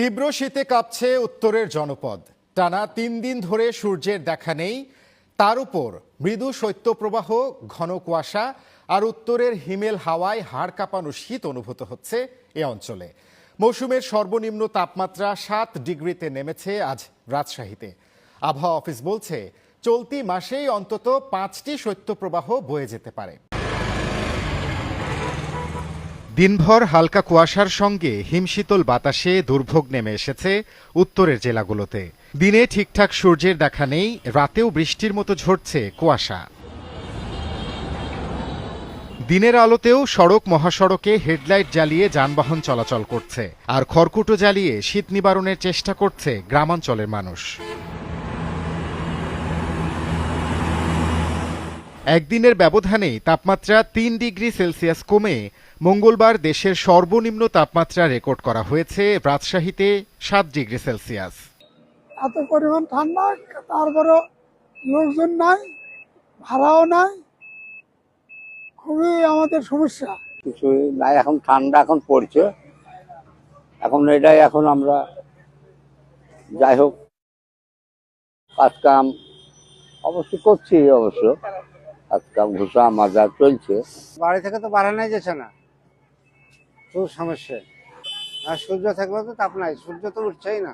তীব্র শীতে কাঁপছে উত্তরের জনপদ। টানা তিন দিন ধরে সূর্যের দেখা নেই। তার উপর মৃদু শৈত্যপ্রবাহ, ঘন কুয়াশা আর উত্তরের হিমেল হাওয়ায় হাড় কাঁপানো শীত অনুভূত হচ্ছে এ অঞ্চলে। মৌসুমের সর্বনিম্ন তাপমাত্রা সাত ডিগ্রিতে নেমেছে আজ রাজশাহীতে। আবহাওয়া অফিস বলছে, চলতি মাসেই অন্তত পাঁচটি শৈত্যপ্রবাহ বয়ে যেতে পারে। দিনভর হালকা কুয়াশার সঙ্গে হিমশীতল বাতাসে দুর্ভোগ নেমে এসেছে উত্তরের জেলাগুলোতে। দিনে ঠিকঠাক সূর্যের দেখা নেই, রাতেও বৃষ্টির মতো ঝরছে কুয়াশা। দিনের আলোতেও সড়ক মহাসড়কে হেডলাইট জ্বালিয়ে যানবাহন চলাচল করছে, আর খড়কুটো জ্বালিয়ে শীত নিবারণের চেষ্টা করছে গ্রামাঞ্চলের মানুষ। একদিনের ব্যবধানেই তাপমাত্রা তিন ডিগ্রি সেলসিয়াস কমে মঙ্গলবার দেশের সর্বনিম্ন তাপমাত্রা রেকর্ড করা হয়েছে রাজশাহীতে সাত ডিগ্রি সেলসিয়াস। এত পরিমাণ ঠান্ডা তারপরও লোকজন নাই ভাড়াও নাই খুবই আমাদের সমস্যা। কিছুই নাই এখন ঠান্ডা এখন পড়ছে। এখন এটাই এখন আমরা যাই হোক কাজ কাম অবশ্য করছি অবশ্য। কাজ কাম ঘুষা, মাজা চলছে। বাড়ি থেকে তো বাড়ানোই যাচ্ছে না। খুব সমস্যা। আর সূর্য থাকলে তো তাপ নাই, সূর্য তো উঠছেই না।